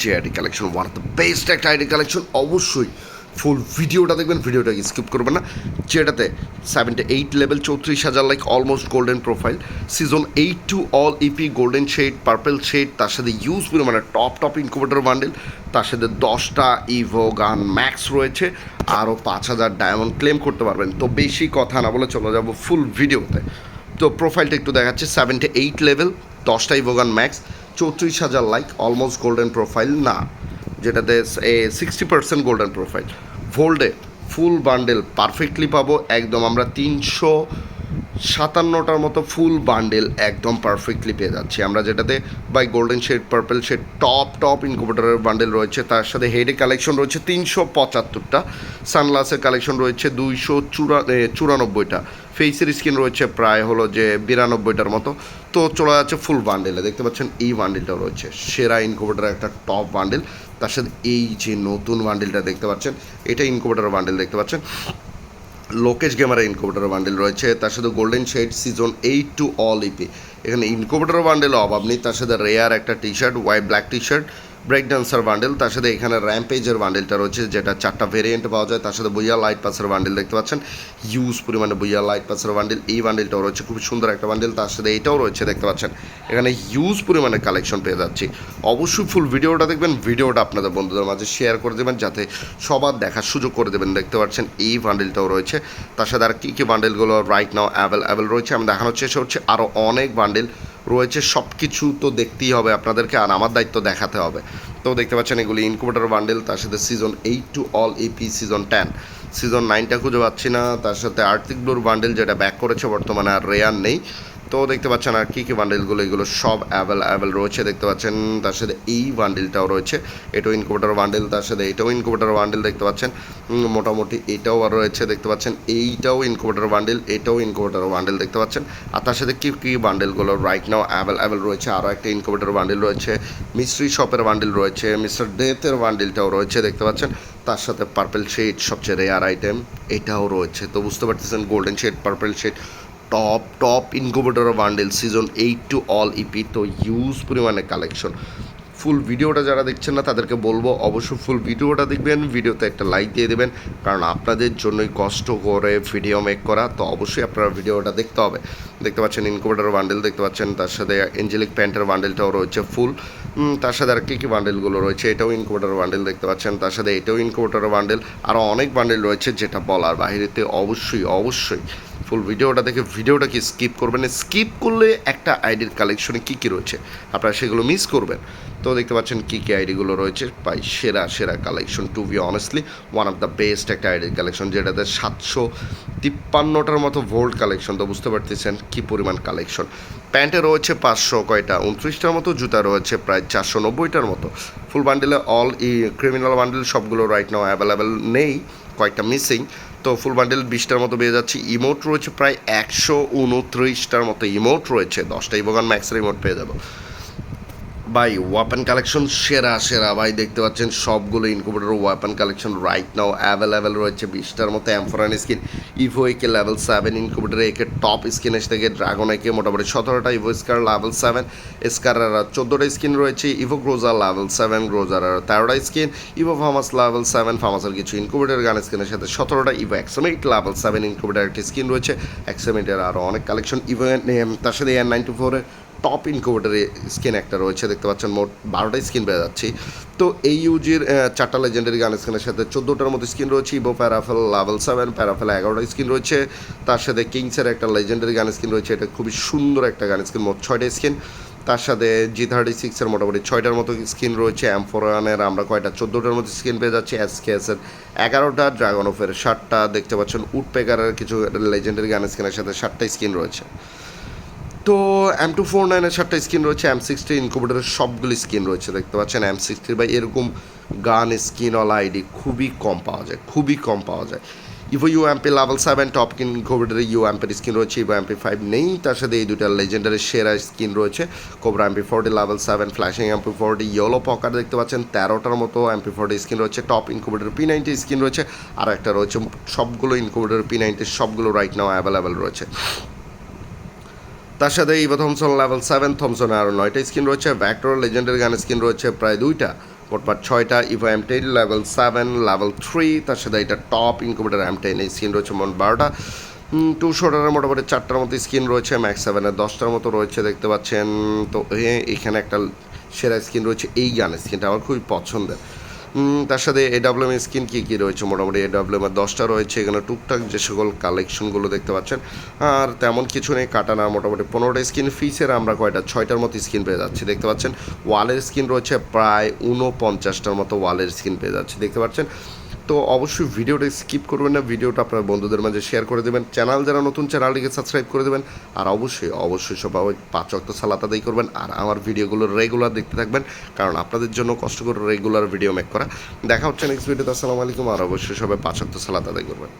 যে ID collection one of the best একটা ID collection, অবশ্যই ফুল ভিডিওটা দেখবেন ভিডিওটা স্কিপ করবেন না। যেটাতে সেভেন্টি এইট লেভেল চৌত্রিশ হাজার like almost golden profile season eight to all EP golden shade purple shade তার সাথে ইউজ মানে টপ টপ ইনকুবেটর বান্ডেল তার সাথে দশটা ইভো গান ম্যাক্স রয়েছে আরও পাঁচ হাজার ডায়মন্ড ক্লেম করতে পারবেন। তো বেশি কথা না বলে চলে যাব ফুল ভিডিওতে তো প্রোফাইলটা একটু দেখাচ্ছে সেভেন্টি এইট লেভেল দশটা ইভোগান ম্যাক্স চৌত্রিশ হাজার লাইক অলমোস্ট গোল্ডেন প্রোফাইল না। যেটাতে সিক্সটি পার্সেন্ট গোল্ডেন প্রোফাইল ভোল্ডে ফুল বান্ডেল পারফেক্টলি পাবো, একদম আমরা তিনশো সাতান্নটার মতো ফুল বান্ডেল একদম পারফেক্টলি পেয়ে যাচ্ছি। আমরা যেটাতে by golden shade purple shade top top ইনকুবেটরের bundle রয়েছে। তার সাথে হেডে কালেকশন রয়েছে তিনশো পঁচাত্তরটা। সানগ্লাসের কালেকশন রয়েছে দুইশো চুরা চুরানব্বইটা। ফেসের স্কিন রয়েছে প্রায় হলো যে বিরানব্বইটার মতো। তো চলে যাচ্ছে ফুল বান্ডেলে দেখতে পাচ্ছেন এই বান্ডেলটাও রয়েছে। সেরা ইনকুবেটার একটা টপ বান্ডেল তার সাথে এই যে নতুন বান্ডেলটা দেখতে পাচ্ছেন, এটা ইনকুবেটার বান্ডেল দেখতে পাচ্ছেন। লোকেশ গেমারের ইনকোভেটার বান্ডেল রয়েছে। তার সাথে golden shade season eight to all EP এখানে ইনকোভেটার বান্ডেলও অভাব নেই। তার সাথে রেয়ার একটা T shirt white black T shirt break dancer bundle তার সাথে এখানে র্যাম্পেজের বান্ডেলটা রয়েছে, যেটা চারটা ভেরিয়েন্ট পাওয়া যায়। তার সাথে বইয়া লাইট পাসের বান্ডেল দেখতে পাচ্ছেন। ইউজ পরিমাণে বইয়া লাইট পাসের বান্ডেল এই বান্ডেলটাও রয়েছে, খুব সুন্দর একটা বান্ডেল তার সাথে এটাও রয়েছে, দেখতে পাচ্ছেন। এখানে হিউজ পরিমাণে কালেকশন পেয়ে যাচ্ছি। অবশ্যই ফুল ভিডিওটা দেখবেন ভিডিওটা আপনাদের বন্ধুদের মাঝে শেয়ার করে দেবেন, যাতে সবার দেখার সুযোগ করে দেবেন। দেখতে পাচ্ছেন, এই বান্ডেলটাও রয়েছে। তার সাথে আর কী কী বান্ডেলগুলো রাইট নাও অ্যাভেলেবেল রয়েছে, আমি দেখানোর চেষ্টা হচ্ছে আরও অনেক বান্ডেল রয়েছে সব কিছু তো দেখতেই হবে আপনাদেরকে আর আমার দায়িত্ব দেখাতে হবে। তো দেখতে পাচ্ছেন এগুলি ইনকুবেটার বান্ডেল তার সাথে season eight to all EP season ten season নাইনটা খুঁজে পাচ্ছি না, তার সাথে আর্থিক ব্লুর বান্ডেল যেটা ব্যাক করেছে, বর্তমানে আর রেয়ার নেই। তো দেখতে পাচ্ছেন আর কী কী বান্ডেলগুলো এগুলো সব অ্যাভেলেবেল রয়েছে। দেখতে পাচ্ছেন, তার সাথে এই বান্ডেলটাও রয়েছে। এটাও ইনকুবেটার বান্ডেল তার সাথে এটাও ইনকুবেটার বান্ডেল দেখতে পাচ্ছেন। মোটামুটি এটাও আর রয়েছে, দেখতে পাচ্ছেন। এইটাও ইনকুবেটার বান্ডেল এটাও ইনকুবেটার বান্ডেল দেখতে পাচ্ছেন। আর তার সাথে কী কী বান্ডেলগুলো রাইট নাও অ্যাভেলেবেল রয়েছে আরও একটা ইনকুবেটার বান্ডেল রয়েছে। মিস্ট্রি শপের বান্ডেল রয়েছে মিস্টার ডেথের বান্ডেলটাও রয়েছে, দেখতে পাচ্ছেন। তার সাথে পার্পেল শেড সবচেয়ে রেয়ার আইটেম এটাও রয়েছে। তো বুঝতে পারতেছেন golden shade purple shade top top incubator bundle season eight to all EP তো ইউজ পরিমাণে কালেকশন ফুল ভিডিওটা যারা দেখছেন না, তাদেরকে বলব অবশ্যই ফুল ভিডিওটা দেখবেন ভিডিওতে একটা লাইক দিয়ে দেবেন, কারণ আপনাদের জন্যই কষ্ট করে ভিডিও মেক করা, তো অবশ্যই আপনারা ভিডিওটা দেখতে হবে। দেখতে পাচ্ছেন ইনকুবেটর বান্ডেল দেখতে পাচ্ছেন তার সাথে এঞ্জেলিক প্যান্টের বান্ডেলটাও রয়েছে ফুল তার সাথে আর কী কী বান্ডেলগুলো রয়েছে, এটাও ইনকুবেটর বান্ডেল দেখতে পাচ্ছেন, তার সাথে এটাও ইনকুবেটর বান্ডেল আরও অনেক বান্ডেল রয়েছে যেটা বলার বাহিরেতে অবশ্যই অবশ্যই। ফুল ভিডিওটা দেখে ভিডিওটা কি স্কিপ করবেন? স্কিপ করলে একটা আইডির কালেকশনে কী কী রয়েছে? আপনারা সেগুলো মিস করবেন। তো দেখতে পাচ্ছেন কী কী আইডিগুলো রয়েছে। পাই সেরা সেরা collection to be honestly one of the best একটা আইডির কালেকশন যেটাতে সাতশো তিপ্পান্নটার মতো ভোল্ট কালেকশন তো বুঝতে পারতেছেন কী পরিমাণ কালেকশন প্যান্টে রয়েছে পাঁচশো কয়টা, উনত্রিশটার মতো, জুতা রয়েছে প্রায় চারশো নব্বইটার মতো। ফুল বান্ডেলে অল ই ক্রিমিনাল বান্ডেল সবগুলো রাইট নাও অ্যাভেলেবেল নেই। কয়েকটা মিসিং তো ফুল বান্ডেল বিশটার মতো পেয়ে যাচ্ছি। ইমোট রয়েছে প্রায় একশো উনত্রিশটার মতো ইমোট রয়েছে। দশটা ইভোগান ম্যাক্সের ইমোট পেয়ে যাব। ভাই ওয়াপেন কালেকশন সেরা সেরা। ভাই, দেখতে পাচ্ছেন সবগুলো incubator weapon collection right now available রয়েছে। বিশটার মতো অ্যামফোরান skin Evo AK level seven incubator AK top skin এসে থেকে ড্রাগন একে মোটামুটি সতেরোটা Evo Scar level seven scar চোদ্দোটা স্কিন রয়েছে। Evo groza level seven groza তেরোটা skin evo famas level seven ফার্মাসের কিছু ইনকুবেটর গান স্কিনের সাথে সতেরোটা evo XM eight level seven incubator একটি স্কিন রয়েছে। এক্সেমেটের আরও অনেক কালেকশন ইভো তার সাথে এন নাইনটি ফোরের টপ ইনকুবেটারে স্কিন একটা রয়েছে, দেখতে পাচ্ছেন মোট বারোটা স্কিন পেয়ে যাচ্ছি। তো এই ইউজির চারটা লেজেন্ডারি গান স্কিনের সাথে চোদ্দোটার মতো স্কিন রয়েছে evo parafal level seven parafal এগারোটা স্কিন রয়েছে। তার সাথে কিংসের একটা লেজেন্ডারি গান স্কিন রয়েছে, এটা খুবই সুন্দর একটা গান স্কিন মোট ছয়টা স্কিন তার সাথে জি থার্টি সিক্সের মোটামুটি ছয়টার মতো স্কিন রয়েছে অ্যামফোরানের আমরা কয়টা, চোদ্দোটার মতো স্কিন পেয়ে যাচ্ছি এসকেএসের এগারোটা ড্রাগন অফের ষাটটা দেখতে পাচ্ছেন উডপেকারের কিছু লেজেন্ডারি গান স্কিনের সাথে ষাটটা স্কিন রয়েছে। তো এম টু ফোর নাইনের সাতটা স্কিন রয়েছে এম সিক্সটি ইনকুবেটারের সবগুলি স্কিন রয়েছে, দেখতে পাচ্ছেন? এম সিক্সটি বা এরকম গান স্কিনওয়ালা আইডি খুবই কম পাওয়া যায়, খুবই কম পাওয়া যায়। Evo U MP level seven top ইনকুবেটারে U এমপির স্কিন রয়েছে ইভো এমপি ফাইভ নেই, তার সাথে এই দুটা লেজেন্ডারের সেরা স্কিন রয়েছে cobra MP forty level seven flashing MP forty yellow poker দেখতে পাচ্ছেন, তেরোটার মতো এমপি ফোরটি স্কিন রয়েছে top incubator P ninety skin রয়েছে আর একটা রয়েছে, সবগুলো ইনকুবেটার পি নাইনটি সবগুলো রাইট নাও অ্যাভেলেবেল রয়েছে। তার সাথে ইভো থমসন লেভেল সেভেন থমসনে আরও নয়টা স্কিন রয়েছে। ভ্যাক্টর লেজেন্ডের গান স্কিন রয়েছে প্রায় দুইটা। মোটমাট ছয়টা। Evo M ten level seven level three তার সাথে এটা টপ ইনকুবেটার এম টেন এই স্ক্রিন রয়েছে মোট বারোটা। টু শোটারের মোটামুটি চারটার মতো স্ক্রিন রয়েছে। ম্যাক্স সেভেনের দশটার মতো রয়েছে, দেখতে পাচ্ছেন। তো এখানে একটা সেরা স্ক্রিন রয়েছে এই গানের স্ক্রিনটা আমার খুবই পছন্দের। তার সাথে এডাব্লিউএম স্কিন কী কী রয়েছে? মোটামুটি এডাব্লিউএমের দশটা রয়েছে। এখানে টুকটাক যে সকল কালেকশনগুলো দেখতে পাচ্ছেন, আর তেমন কিছু নেই। কাটানা মোটামুটি পনেরোটা স্কিন ফিসের আমরা কয়টা? ছয়টার মতো স্কিন পেয়ে যাচ্ছি। দেখতে পাচ্ছেন ওয়ালের স্কিন রয়েছে প্রায় ঊনপঞ্চাশটার মতো ওয়ালের স্কিন পেয়ে যাচ্ছি। দেখতে পাচ্ছেন তো অবশ্যই ভিডিওটা স্কিপ করবেন না, ভিডিওটা আপনার বন্ধুদের মাঝে শেয়ার করে দেবেন। চ্যানেল যারা নতুন চ্যানেলটিকে সাবস্ক্রাইব করে দেবেন। আর অবশ্যই অবশ্যই সবাই পাঁচ অক্ত সালাত আদায় করবেন আর আমার ভিডিওগুলো রেগুলার দেখতে থাকবেন, কারণ আপনাদের জন্য কষ্ট করে রেগুলার ভিডিও মেক করা। দেখা হচ্ছে নেক্সট ভিডিওতে আসসালামু আলাইকুম, আর অবশ্যই সবাই পাঁচ অক্ত সালাত আদায় করবেন।